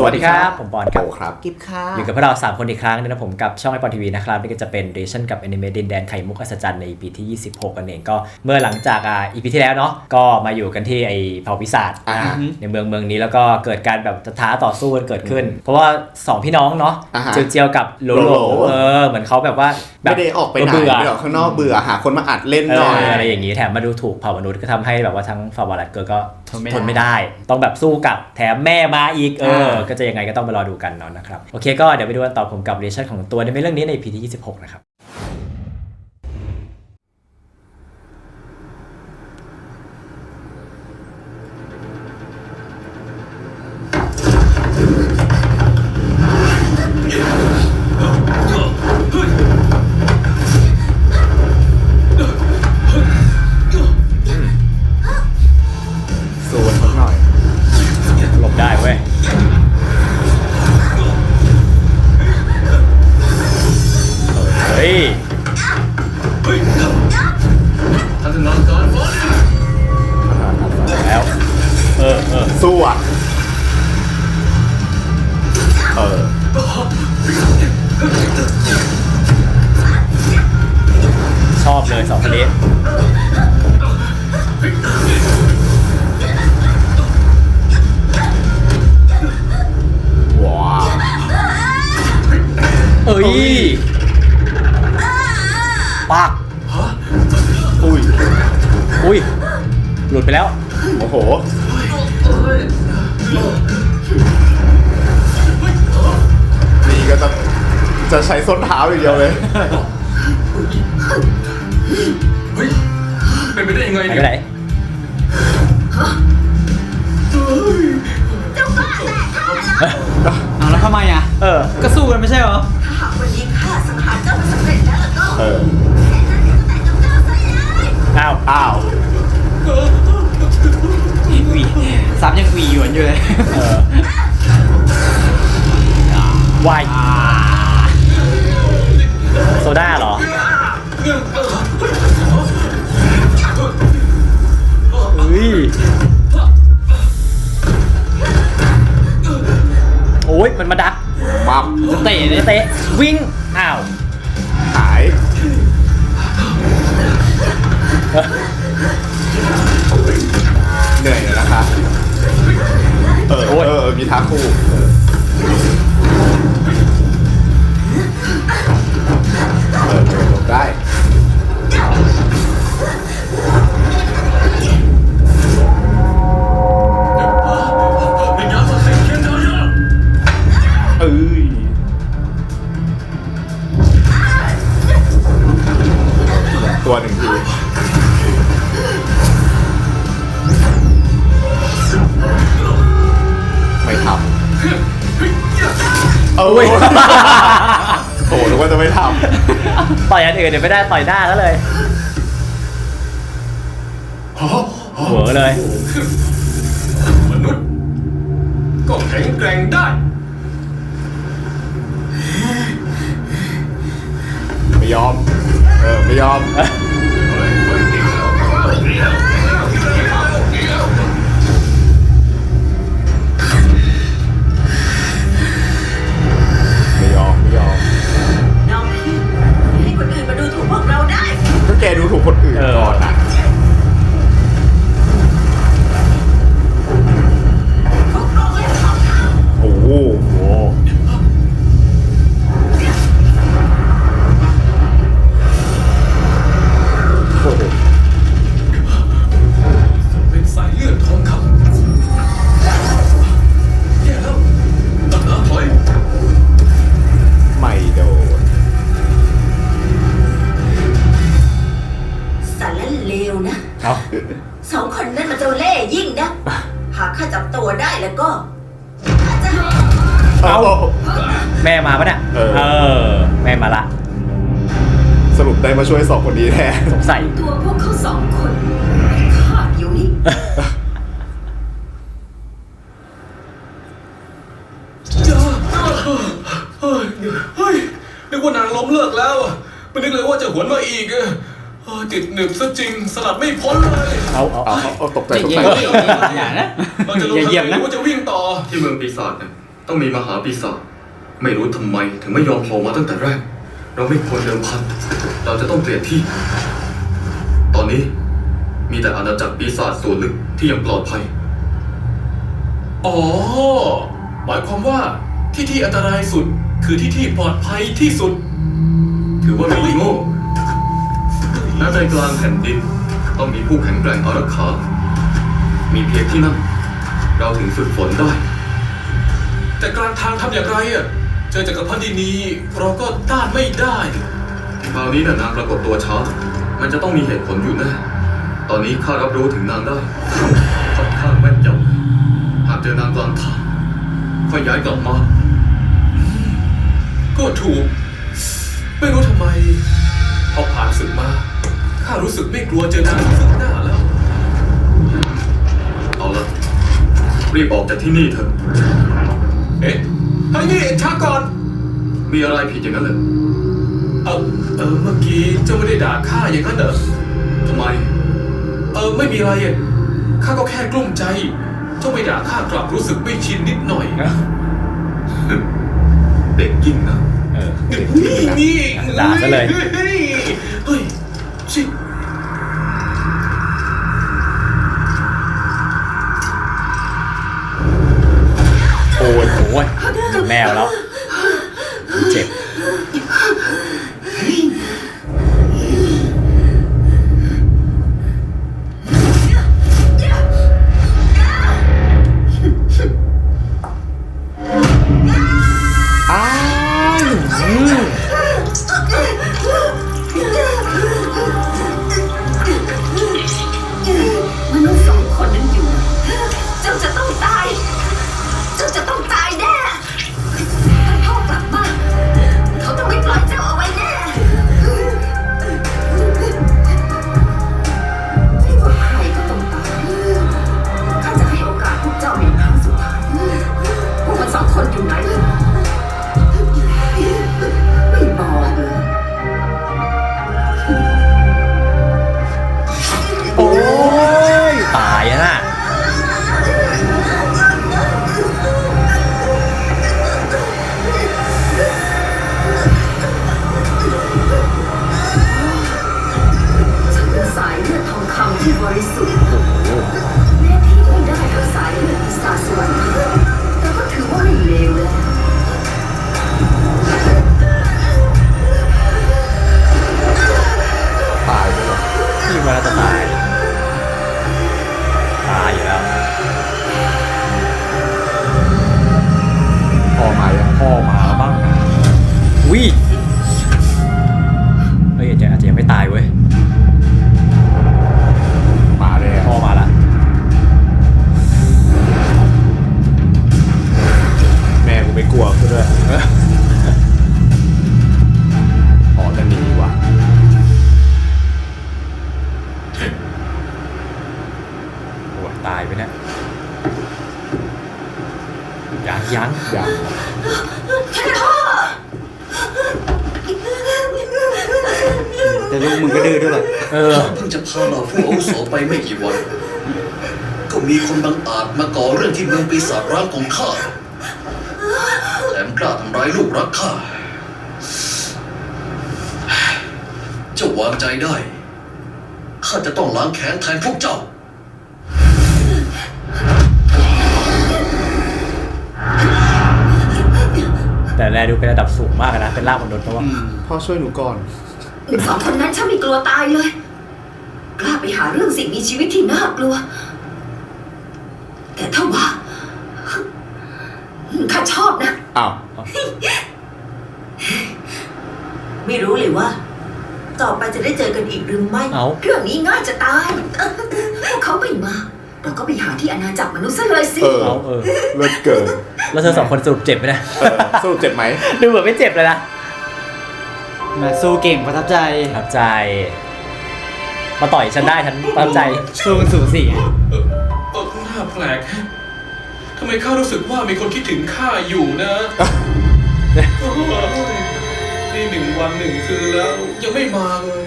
สวัสดีครับ ผมปอนครับโอครับกิฟค่ะอยู่กับพวกเรา 3 คนอีกครั้งหนึงนะผมกับช่องไอปอนทีวีนะครับ นี่ก็จะเป็นเรชั่นกับแอนิเมะดินแดนไข่มุกอัศจรรย์ใน EP ที่ 26 กันเองก็เมื่อหลังจากอ่า EP ที่แล้วเนาะก็มาอยู่กันที่ไอเผ่าปีศาจอ่าในเมืองเมืองนี้แล้วก็เกิดการแบบจะท้าต่อสู้กันเกิดขึ้น เพราะว่า 2 พี่น้องเนาะอ่าฮะเจียวเจียวๆกับโลโลโลโลเออเหมือนเขาแบบว่าแบบไม่ได้ออกไปไหนเบื่อไม่ได้ออกข้างนอกเบื่อหาคนมาอัดเล่นเอหน่อยออะไรอย่างนี้แถมมาดูถูกเผ่ามนุษย์ก็ทำให้แบบว่าทั้งฟาวารัสเกิร์ลก็ทนไม่ทนไม่ได้ได้ ต้องแบบสู้กับแถมแม่มาอีกเออ อ่าก็จะยังไงก็ต้องไปรอดูกันเนาะนะครับโอเคก็เดี๋ยวไปดูกันต่อผมกับเรชั่นของตัวในเรื่องนี้ใน EP ที่ 26 นะครับ อุ้ย หลุดไปแล้ว โอ้โห นี่ก็จะจะใช้ส้นเท้าอย่างเดียวเลยเฮ้ยเป็นไปได้ยังไงไหนเนี่ไปไหนยเอาแล้วทำไมอะ เออ ก็สู้กันไม่ใช่เหรอ ถ้าหากวันนี้ข้าสังหารเจ้ามันสำเร็จแล้วล่ะก็เออ แค่นั้นเดี๋ยวก็แต่งกับเจ้าซะเลย อ้าว อ้าว ซับยังหวีหยวนอยู่เลยเออวายโซดาเหรอเฮ้ยโอ้ยมันมาดักมัมจะเตะเนี่ยเตะวิ่งอ้าวหายเหนื่อยเลยนะคะ เออโอ้ยเออมีท้าคู่ เดี๋ยวไม่ได้ต่อยหน้าแล้วเลย เนี่ยเออ เออแม่มาละ สรุปได้มาช่วยสองคนนี้แทน สงสัย ตัวพวกเขาสองคนให้ข้าเดี๋ยวนี้เฮ้ยเฮ้ยนึกว่านางล้มเลิกแล้วอะไม่นึกเลยว่าจะหวนมาอีกอะเออติดหนึบซะจริง สลัดไม่พ้นเลยเอาเอาเอาเอาเอาเอาตกใจอย่าตกเหยีใจยบอย่านะเราจะลงอย่าเหยียบทางไหนหนะรือว่าจะวิ่งต่อ ที่เมืองปีศาจเนี่ยต้องมีมหาปีศาจ ไม่รู้ทำไมถึงไม่ยอมโผล่มาตั้งแต่แรก เราไม่ควรเดิมพัน เราจะต้องเปลี่ยนที่ ตอนนี้มีแต่อาณาจักรปีศาจส่วนลึกที่ยังปลอดภัย อ๋อ หมายความว่าที่ที่อันตรายสุดคือที่ที่ปลอดภัยที่สุด ถือว่ามีโง่ณใจกลางแผ่นดินต้องมีผู้แข็งแกร่งอารักขา มีเพียงที่นั่น เราถึงฝึกฝนได้ แต่กลางทางทำอย่างไรอะ เจอจักรพรรดินีเราก็ต้านไม่ได้คราวนี้น่ะนางปรากฏตัวช้ามันจะต้องมีเหตุผลอยู่แน่ตอนนี้ข้ารับรู้ถึงนางได้ค่อนข้างแม่นยำหากเจอนางกลางทางค่อยย้ายกลับมา ก็ถูก ไม่รู้ทำไมพอผ่านศึกมาข้ารู้สึกไม่กลัวเจอนางซึ่งหน้าแล้ว เอาละรีบออกจากที่นี่เถอะ เอ๊ะ เฮ้ยนี่ช้าก่อน มีอะไรผิดอย่างนั้นเลยเออเออเมื่อกี้เจ้าไม่ได้ด่าข้าอย่างนั้นเหรอทำไม เออไม่มีอะไรอะข้าก็แค่กลุ้มใจ เจ้าไม่ด่าข้ากลับรู้สึกไม่ชินนิดหน่อย เด็กยิ่งนะเออนี่นี่ด่าซะเลย เฮ้ยเฮ้ยชิ แมวแล้ว วิเฮ้ยอาจจะอาจจะยังไม่ตายเว้ยมาแล้วพ่อมาละแม่กูไม่กลัวกูด้วย ดื้อด้วยเหรอเออ เพิ่งจะพาเหล่าผู้อาวุโสไปไม่กี่วัน ก็มีคนบังอาจมาก่อเรื่องที่เมืองปีศาจร้างของข้าแถมกล้าทำร้ายลูกรักข้าเจ้าวางใจได้ ข้าจะต้องล้างแค้นแทนพวกเจ้า แต่แลดูเป็นระดับสูงมากอะนะ เป็นล่างมนุษย์เพราะว่า พ่อช่วยหนูก่อน เด็กสองคนนั้นฉันไม่กลัวตายเลย กล้าไปหาเรื่องสิ่งมีชีวิตที่น่ากลัว แต่ถ้าว่าข้าชอบนะ อ้าวไม่รู้เลยว่า ต่อไปจะได้เจอกันอีกหรือไม่ เอ้าเรื่องนี้ง่ายจะตายพวกเขาไม่มา เราก็ไปหาที่อาณาจักรมนุษย์ซะเลยสิ เออ เอาเออ เลิศเกินแล้วเธอสองคนสรุปเจ็บไหมเนะ เออสรุปเจ็บไหม ดูเหมือนไม่เจ็บเลยนะ มาสู้เก่งประทับใจประทับใจ มาต่อยฉันได้ฉันประทับใจ สู้กันสูสีอะเออเออน่าแปลกแฮะทำไมข้ารู้สึกว่ามีคนคิดถึงข้าอยู่นะโอ้ยนี่หนึ่งวันหนึ่งคืนแล้ว ยังไม่มาเลย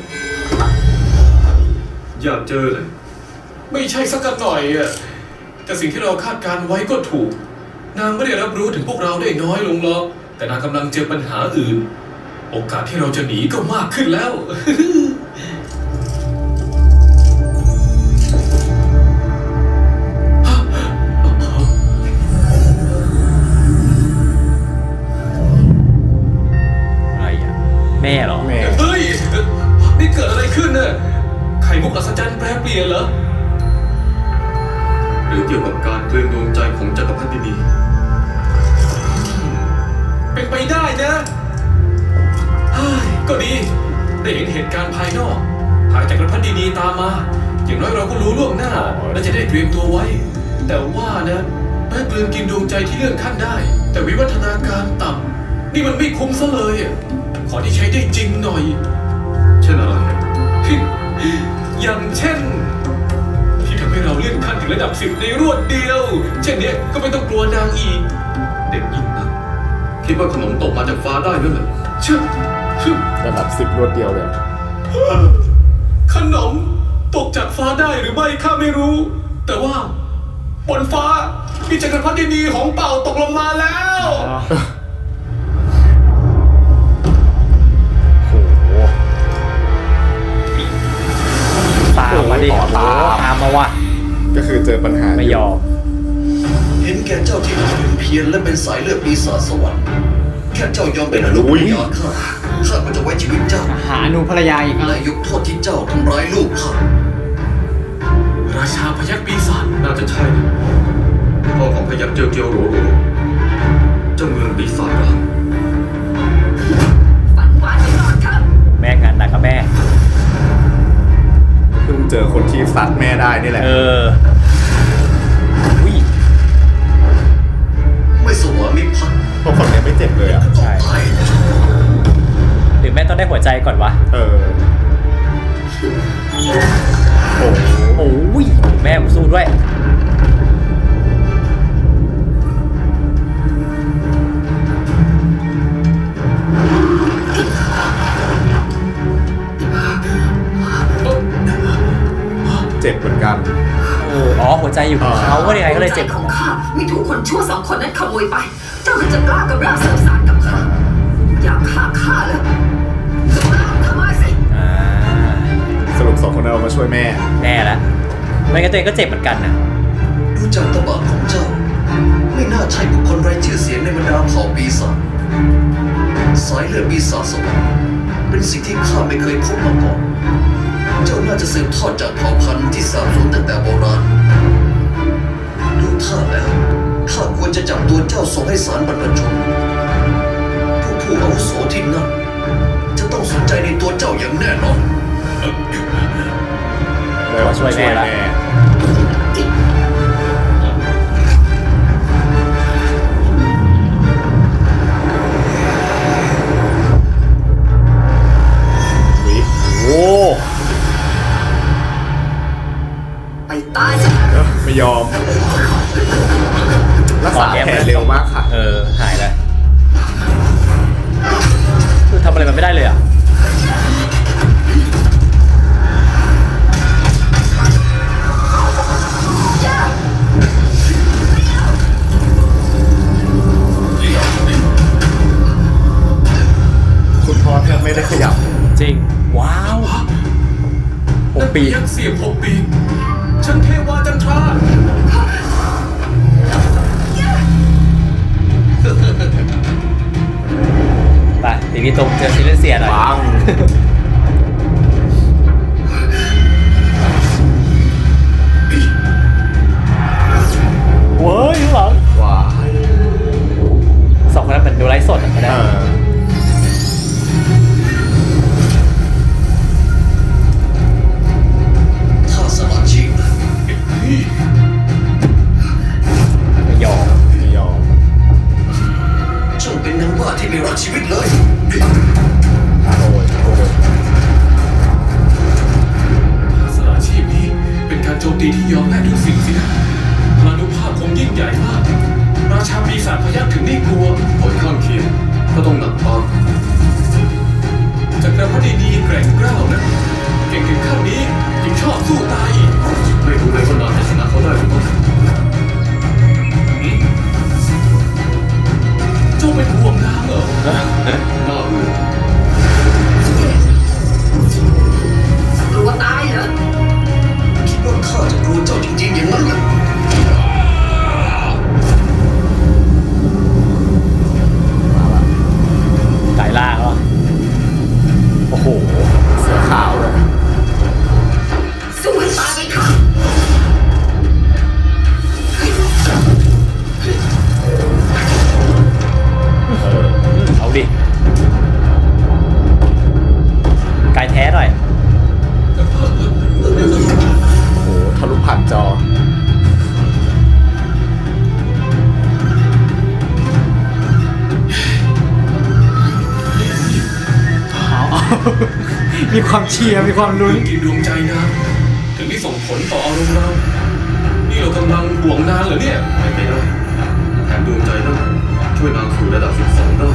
อยากเจอเลย ไม่ใช่สักหน่อยอะแต่สิ่งที่เราคาดการไว้ก็ถูก นางไม่ได้รับรู้ถึงพวกเราได้น้อยลงหรอก แต่นางกำลังเจอปัญหาอื่น โอกาสที่เราจะหนีก็มากขึ้นแล้ว อะไรอะ แม่เหรอ แม่เฮ้ย นี่เกิดอะไรขึ้นน่ะไข่มุกอัศจรรย์แปรเปลี่ยนเหรอ หรือเกี่ยวกับการกลืนดวงใจของจักรพรรดินี เป็นไปได้นะเฮ้ย ก็ดี ได้เห็นเหตุการณ์ภายนอกหากจากกระพันดีๆตามมา อย่างน้อยเราก็รู้ล่วงหน้า และจะได้เตรียมตัวไว้ แต่ว่านะแม้กลืนกินดวงใจที่เลื่อนขั้นได้ แต่วิวัฒนาการต่ำนี่มันไม่คุ้มซะเลยอะขอที่ใช้ได้จริงหน่อย เช่นอะไร อย่างเช่น ที่ทำให้เราเลื่อนขั้นถึงระดับสิบในรวดเดียว เช่นเนี้ยก็ไม่ต้องกลัวนางอีก เด็กยิ่งนักคิดว่าขนมตกมาจากฟ้าได้นั่นเหรอชึบชึบ ระดับสิบรวดเดียวเลยขนมตกจากฟ้าได้หรือไม่ข้าไม่รู้ แต่ว่าบนฟ้ามีจักรพรรดินีของเป่าตกลงมาแล้วโอ้โหตามมาดิโอ้โหตามตามมาว่ะก็คือเจอปัญหาไม่ยอม เห็นแก่เจ้าที่ถึงเพียรและเป็นสายเลือดปีศาจสวรรค์ แค่เจ้ายอมเป็นอนุภรรยาข้าข้าก็จะไว้ชีวิตเจ้าหาอนูภรรยาอีกและยกโทษที่เจ้าทำร้ายลูกข้าราชาพยัคฆ์ปีศาจน่าจะใช่นะพ่อของพยัคฆ์เจียวเจียวโหรโหรเจ้าเมืองปีศาจร้างฝันหวานตลอดครับ แม่งานหนักกับแม่ เพิ่งเจอคนที่ซัดแม่ได้นี่แหละ เออ มิภักดิ์เพราะคนเนี้ยไม่เจ็บเลยอะ ใช่ตายหรือแม่ต้องได้หัวใจก่อนวะ เออโอ้ องก็เจ็บเหมือนกันนะดูจากตะบะของเจ้า ไม่น่าใช่บุคคลไร้ชื่อเสียงในบรรดาเผ่าปีศาจสายเลือดปีศาจสวรรค์เป็นสิ่งที่ข้าไม่เคยพบมาก่อน เจ้าน่าจะสืบทอดจากเผ่าพันธุ์ที่สาบสูญตั้งแต่โบราณ ดูท่าแล้วข้าควรจะจับตัวเจ้าส่งให้ศาลบรรพชนผู้ผู้อาวุโสที่นั่นจะต้องสนใจในตัวเจ้าอย่างแน่นอนแล้วช่วยแม่ละ ปี ยักษ์เสียบหกปีกฉันเทวาจันทรา ไปตีพี่ตรงเจอซิเลนเซียหน่อยปัง เว้ยข้างหลังว้ายสองคนนั้นเหมือนดูไลฟ์สดอะไม่เอได้อ 诶诶那 ความเชียร์มีความลุ้นกินดวงใจนางถึงที่ส่งผลต่ออารมณ์เรานี่เรากำลังห่วงนางเหรอเนี่ยไม่ไม่ได้แถมดวงใจนั้นช่วยนางสู่ระดับ 12ได้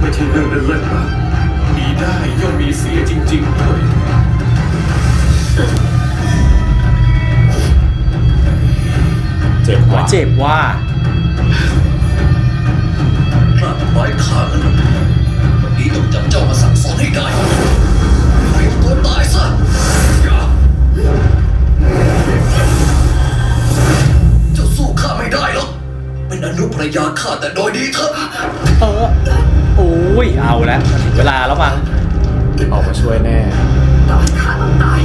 ไม่ใช่เรื่องเล่นๆนะมีได้ย่อมมีเสียจริงๆด้วยเจ็บว่ะเจ็บว่าหน้าทำร้ายข้ากันนะวันนี้ต้องจับเจ้ามาสั่งสอนให้ได้เตัะสู้ข้าไม่ได้หรอกเป็นอนุภรรยาข้แต่โดยดีเถอะเออโอ้ยเอาแล้วถึงเวลาแล้วมั้งออกมาช่วยแน่ถ้าต้องตาย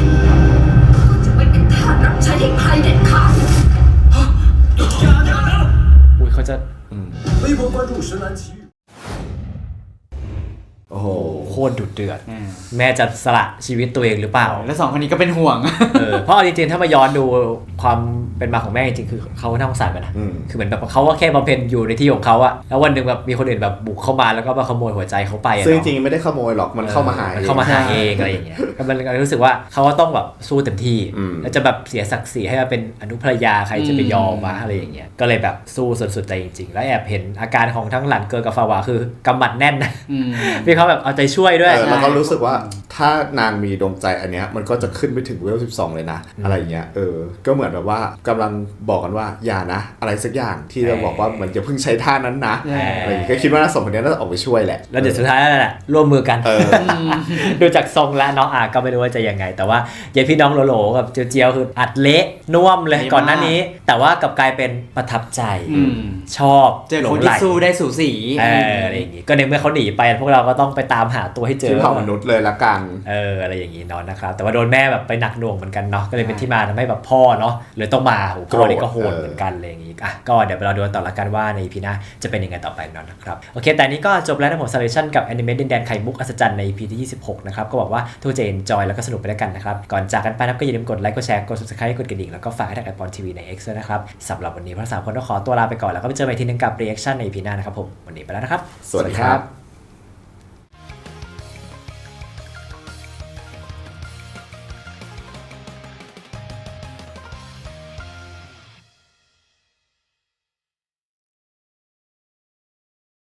ข้จะเป็นทารับใช้ให้ใครเด็ดขาดอุ้ยเขาจะอือโอ้โห คตรดุเดือด แม่จะสละชีวิตตัวเองหรือเปล่า แล้วสองคนนี้ก็เป็นห่วงเออเพราะเอาจริงๆถ้ามาย้อนดูความเป็นมาของแม่จริงๆคือเขาน่าสงสารไปนะอืมคือเหมือนแบบเขาก็แค่บำเพ็ญอยู่ในที่ของเขาอะแล้ววันหนึ่งแบบมีคนอื่นแบบบุกเข้ามาแล้วก็มาขโมยหัวใจเขาไปอะซึ่งเนาะจริงๆไม่ได้ขโมยหรอกมันเข้ามาหามันเข้ามาหาเองอะไรอย่างเงี้ยก็มันรู้สึกว่าเขาก็ต้องแบบสู้เต็มที่อืมแล้วจะแบบเสียศักดิ์ศรีให้มาเป็นอนุภรรยาใครจะไปยอมวะอะไรอย่างเงี้ยก็เลยแบบสู้สุดๆใจจริงๆ แล้วแอบเห็นอาการของทั้งหลันเกินกับฟาวาคือกำหมัดแน่นนะอืมมีเขาแบบเอาใจช่วยด้วย เออแล้วก็รู้สึกว่าถ้านางมีดวงใจอันเนี้ยมันก็จะขึ้นไปถึงเวล12 เลยนะ อะไรอย่างเงี้ยเออ ก็เหมือนแบบว่ากำลังบอกกันว่าอย่านะ อะไรสักอย่างที่เราบอกว่าเหมือนจะเพิ่งใช้ท่านั้นนะเออออะไรอย่างเงี้ยก็คิดว่าน่าสมคนนี้น่าจะออกไปช่วยแหละ แล้วเดี๋ยวสุดท้ายแล้วแหละร่วมมือกัน เออ ดูจากทรงแล้วน้องอาก็ไม่รู้ว่าจะยังไง แต่ว่ายายพี่น้องโหลๆกับเจียวๆคืออัดเละน่วมเลยดีมาก ก่อนหน้านี้ แต่ว่ากลับกลายเป็นประทับใจอืมชอบเจอหลคนงไหลที่สู้ได้สูสี เอออะไรอย่างงี้ก็ในเมื่อเขาหนีไปพวกเราก็ต้องไปตามหาตัวให้เจอที่เผ่ามนุษย์เลยละกันเอออะไรอย่างงี้เนาะนะครับแต่ว่าโดนแม่แบบไปหนักหน่วงเหมือนกันเนาะก็เลยเป็นที่มาทำให้แบบพ่อเนาะเลยต้องมาโหพ่อนี่ก็โหดเออเหมือนกันเลยอย่างงี้อะก็เดี๋ยวเราดูกันต่อละกันว่าในพีหน้าจะเป็นยังไงต่อไปเนาะนะครับโอเค แต่อันนี้ก็จบแล้วนะผม selection กับ anime ดินแดนไข่มุกอัศจรรย์ใน EP ที่26นะครับก็บอกว่าทุกคนจะ enjoy แล้วก็สนุกไปด้วยกันนะครับก่อนจากกันไปนะครับก็อย่าลืมกดไลค์กดแชร์กด subscribe กดกระดิ่งแล้วก็ฝากให้ทางไอปอนทีวีใน X ด้วยนะครับสำหรับวันนี้พวกเราสามคนต้องขอตัวลาไปก่อนแล้วก็ไปเจอกันใหม่ทีนึงกับ reaction ใน EP หน้านะครับผมวันนี้ไปแล้วนะครับ สวัสดีครับ